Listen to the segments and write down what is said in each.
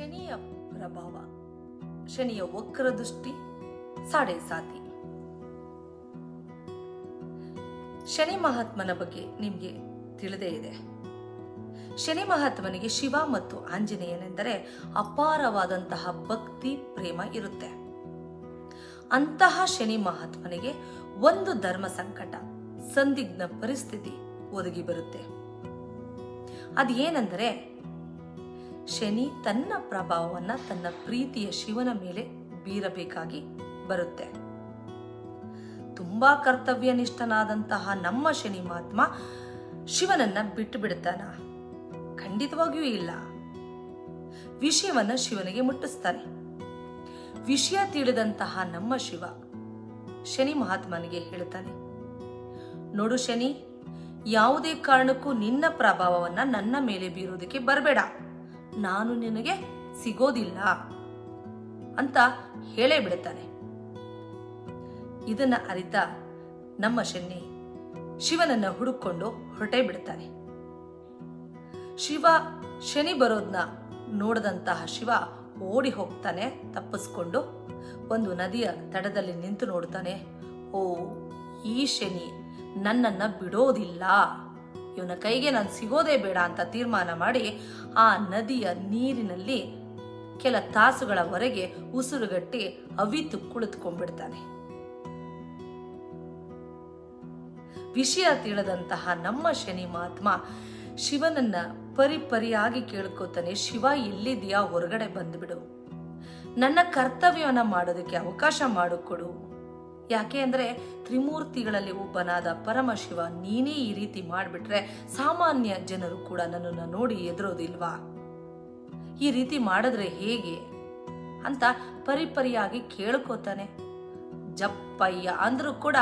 ಶನಿಯ ಪ್ರಭಾವ, ಶನಿಯ ವಕ್ರ ದೃಷ್ಟಿ, ಸಾಡೆ ಸಾತಿ. ಶನಿ ಮಹಾತ್ಮನ ಬಗ್ಗೆ ನಿಮಗೆ ತಿಳಿದೇ ಇದೆ. ಶನಿ ಮಹಾತ್ಮನಿಗೆ ಶಿವ ಮತ್ತು ಆಂಜನೇಯನೆಂದರೆ ಅಪಾರವಾದಂತಹ ಭಕ್ತಿ, ಪ್ರೇಮ ಇರುತ್ತೆ. ಅಂತಹ ಶನಿ ಮಹಾತ್ಮನಿಗೆ ಒಂದು ಧರ್ಮ ಸಂಕಟ ಸಂದಿಗ್ಧ ಪರಿಸ್ಥಿತಿ ಒದಗಿ ಬರುತ್ತೆ. ಅದೇನೆಂದರೆ ಶನಿ ತನ್ನ ಪ್ರಭಾವವನ್ನ ತನ್ನ ಪ್ರೀತಿಯ ಶಿವನ ಮೇಲೆ ಬೀರಬೇಕಾಗಿ ಬರುತ್ತೆ. ತುಂಬಾ ಕರ್ತವ್ಯನಿಷ್ಠನಾದಂತಹ ನಮ್ಮ ಶನಿ ಮಹಾತ್ಮ ಶಿವನನ್ನ ಬಿಟ್ಟು ಬಿಡುತ್ತಾನ? ಖಂಡಿತವಾಗಿಯೂ ಇಲ್ಲ. ವಿಷಯವನ್ನ ಶಿವನಿಗೆ ಮುಟ್ಟಿಸ್ತಾನೆ ವಿಷಯ ತಿಳಿದಂತಹ ನಮ್ಮ ಶಿವ ಶನಿ ಮಹಾತ್ಮನಿಗೆ ಹೇಳುತ್ತಾನೆ, ನೋಡು ಶನಿ, ಯಾವುದೇ ಕಾರಣಕ್ಕೂ ನಿನ್ನ ಪ್ರಭಾವವನ್ನ ನನ್ನ ಮೇಲೆ ಬೀರೋದಕ್ಕೆ ಬರಬೇಡ. ನಾನು ನಿನಗೆ ಸಿಗೋದಿಲ್ಲ ಅಂತ ಹೇಳೇ ಬಿಡುತ್ತಾನೆ. ಇದನ್ನ ಅರಿತ ನಮ್ಮ ಶನಿ ಶಿವನನ್ನ ಹುಡುಕೊಂಡು ಹೊರಟೇ ಬಿಡುತ್ತಾನೆ ಶಿವ ಶನಿ ಬರೋದನ್ನ ನೋಡದಂತಹ ಶಿವ ಓಡಿ ಹೋಗ್ತಾನೆ ತಪ್ಪಿಸ್ಕೊಂಡು ಒಂದು ನದಿಯ ತಡದಲ್ಲಿ ನಿಂತು ನೋಡ್ತಾನೆ, ಓ ಈ ಶನಿ ನನ್ನನ್ನ ಬಿಡೋದಿಲ್ಲ. ಇವನ ಕೈಗೆ ನಾನು ಸಿಗೋದೇ ಬೇಡ ಅಂತ ತೀರ್ಮಾನ ಮಾಡಿ ಆ ನದಿಯ ನೀರಿನಲ್ಲಿ ಕೆಲ ತಾಸುಗಳವರೆಗೆ ಉಸಿರುಗಟ್ಟಿ ಅವಿತು ಕುಳಿತುಕೊಂಡ್ಬಿಡ್ತಾನೆ. ವಿಷಯ ತಿಳಿದಂತಹ ನಮ್ಮ ಶನಿ ಮಹಾತ್ಮ ಶಿವನನ್ನ ಪರಿಪರಿಯಾಗಿ ಕೇಳ್ಕೋತಾನೆ, ಶಿವ ಎಲ್ಲಿದೆಯಾ ಹೊರಗಡೆ ಬಂದ್ಬಿಡು. ನನ್ನ ಕರ್ತವ್ಯವನ್ನ ಮಾಡೋದಕ್ಕೆ ಅವಕಾಶ ಮಾಡಿಕೊಡು ಯಾಕೆ ಅಂದ್ರೆ ತ್ರಿಮೂರ್ತಿಗಳಲ್ಲಿ ಒಬ್ಬನಾದ ಪರಮಶಿವ ನೀನೇ ಈ ರೀತಿ ಮಾಡಿಬಿಟ್ರೆ ಸಾಮಾನ್ಯ ಜನರು ಕೂಡ ನನ್ನನ್ನು ನೋಡಿ ಎದುರೋದಿಲ್ವಾ ಈ ರೀತಿ ಮಾಡಿದ್ರೆ ಹೇಗೆ? ಅಂತ ಪರಿಪರಿಯಾಗಿ ಕೇಳ್ಕೋತಾನೆ. ಜಪ್ಪಯ್ಯ ಅಂದ್ರೂ ಕೂಡ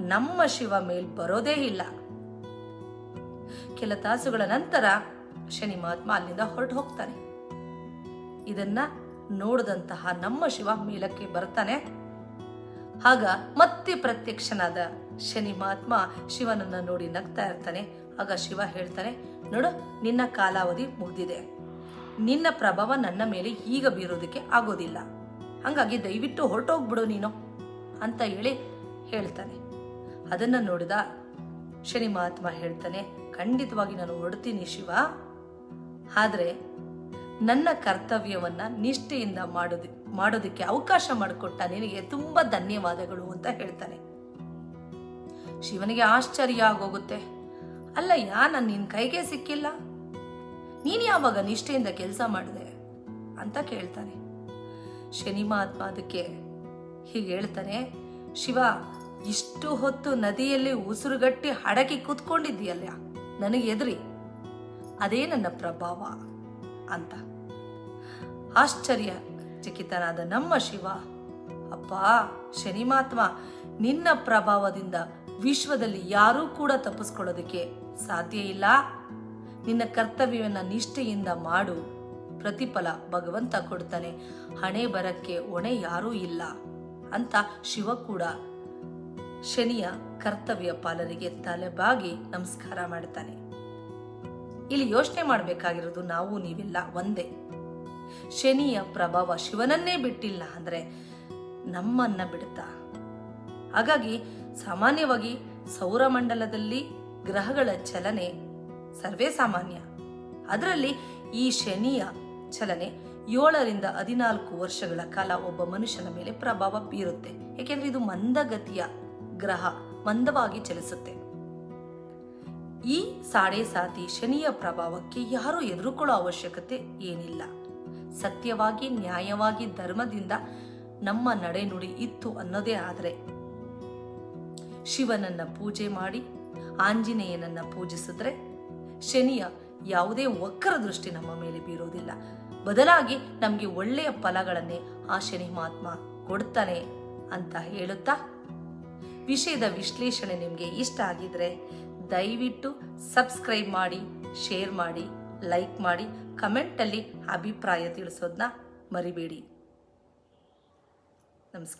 ನಮ್ಮ ಶಿವ ಮೇಲ್ ಬರೋದೇ ಇಲ್ಲ. ಕೆಲ ತಾಸುಗಳ ನಂತರ ಶನಿ ಮಹಾತ್ಮ ಅಲ್ಲಿಂದ ಹೊರಟು ಹೋಗ್ತಾನೆ. ಇದನ್ನ ನೋಡಿದಂತಹ ನಮ್ಮ ಶಿವ ಮೇಲಕ್ಕೆ ಬರ್ತಾನೆ. ಆಗ ಮತ್ತೆ ಪ್ರತ್ಯಕ್ಷನಾದ ಶನಿ ಮಹಾತ್ಮ ಶಿವನನ್ನ ನೋಡಿ ನಗ್ತಾ ಇರ್ತಾನೆ. ಆಗ ಶಿವ ಹೇಳ್ತಾನೆ, ನೋಡು, ನಿನ್ನ ಕಾಲಾವಧಿ ಮುಗಿದಿದೆ. ನಿನ್ನ ಪ್ರಭಾವ ನನ್ನ ಮೇಲೆ ಈಗ ಬೀರೋದಕ್ಕೆ ಆಗೋದಿಲ್ಲ. ಹಂಗಾಗಿ ದಯವಿಟ್ಟು ಹೊರಟೋಗ್ಬಿಡು ನೀನು, ಅಂತ ಹೇಳಿ ಹೇಳ್ತಾನೆ. ಅದನ್ನ ನೋಡಿದ ಶನಿ ಮಹಾತ್ಮ ಹೇಳ್ತಾನೆ, ಖಂಡಿತವಾಗಿ ನಾನು ಹೊರಡ್ತೀನಿ ಶಿವ. ಆದ್ರೆ ನನ್ನ ಕರ್ತವ್ಯವನ್ನು ನಿಷ್ಠೆಯಿಂದ ಮಾಡೋದಿ, ಮಾಡೋದಕ್ಕೆ ಅವಕಾಶ ಮಾಡಿಕೊಟ್ಟ ನಿನಗೆ ತುಂಬ ಧನ್ಯವಾದಗಳು ಅಂತ ಹೇಳ್ತಾನೆ. ಶಿವನಿಗೆ ಆಶ್ಚರ್ಯ ಆಗೋಗುತ್ತೆ. ಅಲ್ಲಯ್ಯ ನಾನು ನಿನ್ನ ಕೈಗೆ ಸಿಕ್ಕಿಲ್ಲ? ನೀನು ಯಾವಾಗ ನಿಷ್ಠೆಯಿಂದ ಕೆಲಸ ಮಾಡಿದೆ? ಅಂತ ಕೇಳ್ತಾನೆ. ಶನಿ ಮಹಾತ್ಮ ಅದಕ್ಕೆ ಹೀಗೆ ಹೇಳ್ತಾನೆ, ಶಿವ, ಇಷ್ಟು ಹೊತ್ತು ನದಿಯಲ್ಲಿ ಉಸಿರುಗಟ್ಟಿ ಹಡಕಿ ಕೂತ್ಕೊಂಡಿದ್ದೀಯಲ್ಲ ನನಗೆ ಎದ್ರಿ ಅದೇ ನನ್ನ ಪ್ರಭಾವ, ಅಂತ. ಆಶ್ಚರ್ಯ ಚಕಿತನಾದ ನಮ್ಮ ಶಿವ, ಅಪ್ಪ, ಶನಿ ಮಹಾತ್ಮ, ನಿನ್ನ ಪ್ರಭಾವದಿಂದ ವಿಶ್ವದಲ್ಲಿ ಯಾರೂ ಕೂಡ ತಪ್ಪಿಸ್ಕೊಳ್ಳೋದಕ್ಕೆ ಸಾಧ್ಯ ಇಲ್ಲ. ನಿನ್ನ ಕರ್ತವ್ಯವನ್ನ ನಿಷ್ಠೆಯಿಂದ ಮಾಡು. ಪ್ರತಿಫಲ ಭಗವಂತ ಕೊಡ್ತಾನೆ. ಹಣೆ ಬರಕ್ಕೆ ಹೊಣೆ ಯಾರೂ ಇಲ್ಲ ಅಂತ ಶಿವ ಕೂಡ ಶನಿಯ ಕರ್ತವ್ಯ ಪಾಲರಿಗೆ ತಲೆಬಾಗಿ ನಮಸ್ಕಾರ ಮಾಡ್ತಾನೆ. ಇಲ್ಲಿ ಯೋಚನೆ ಮಾಡಬೇಕಾಗಿರೋದು ನಾವು ನೀವೆಲ್ಲ ಒಂದೇ. ಶನಿಯ ಪ್ರಭಾವ ಶಿವನನ್ನೇ ಬಿಟ್ಟಿಲ್ಲ ಅಂದ್ರೆ ನಮ್ಮನ್ನ ಬಿಡುತ್ತಾ? ಹಾಗಾಗಿ ಸಾಮಾನ್ಯವಾಗಿ ಸೌರಮಂಡಲದಲ್ಲಿ ಗ್ರಹಗಳ ಚಲನೆ ಸರ್ವೇ ಸಾಮಾನ್ಯ. ಅದರಲ್ಲಿ ಈ ಶನಿಯ ಚಲನೆ ಏಳರಿಂದ ಹದಿನಾಲ್ಕು ವರ್ಷಗಳ ಕಾಲ ಒಬ್ಬ ಮನುಷ್ಯನ ಮೇಲೆ ಪ್ರಭಾವ ಬೀರುತ್ತೆ. ಏಕೆಂದ್ರೆ ಇದು ಮಂದಗತಿಯ ಗ್ರಹ, ಮಂದವಾಗಿ ಚಲಿಸುತ್ತೆ. ಈ ಸಾಡೆ ಸಾತಿ ಶನಿಯ ಪ್ರಭಾವಕ್ಕೆ ಯಾರು ಎದುರುಕೊಳ್ಳೋ ಅವಶ್ಯಕತೆ ಏನಿಲ್ಲ. ಸತ್ಯವಾಗಿ ನ್ಯಾಯವಾಗಿ ಧರ್ಮದಿಂದ ನಮ್ಮ ನಡೆನುಡಿ ಇತ್ತು ಅನ್ನೋದೇ ಆದರೆ. ಶಿವನನ್ನ ಪೂಜೆ ಮಾಡಿ ಆಂಜನೇಯನನ್ನ ಪೂಜಿಸಿದ್ರೆ ಶನಿಯ ಯಾವುದೇ ವಕ್ರ ದೃಷ್ಟಿ ನಮ್ಮ ಮೇಲೆ ಬೀರೋದಿಲ್ಲ. ಬದಲಾಗಿ ನಮಗೆ ಒಳ್ಳೆಯ ಫಲಗಳನ್ನೇ ಆ ಶನಿ ಮಹಾತ್ಮ ಕೊಡ್ತಾನೆ ಅಂತ ಹೇಳುತ್ತಾ? ವಿಷಯದ ವಿಶ್ಲೇಷಣೆ ನಿಮಗೆ ಇಷ್ಟ ಆಗಿದ್ರೆ ದಯವಿಟ್ಟು ಸಬ್ಸ್ಕ್ರೈಬ್ ಮಾಡಿ, ಶೇರ್ ಮಾಡಿ. ಲೈಕ್ ಮಾಡಿ ಕಮೆಂಟಲ್ಲಿ ಅಭಿಪ್ರಾಯ ತಿಳಿಸೋದನ್ನ ಮರಿಬೇಡಿ. ನಮಸ್ಕಾರ.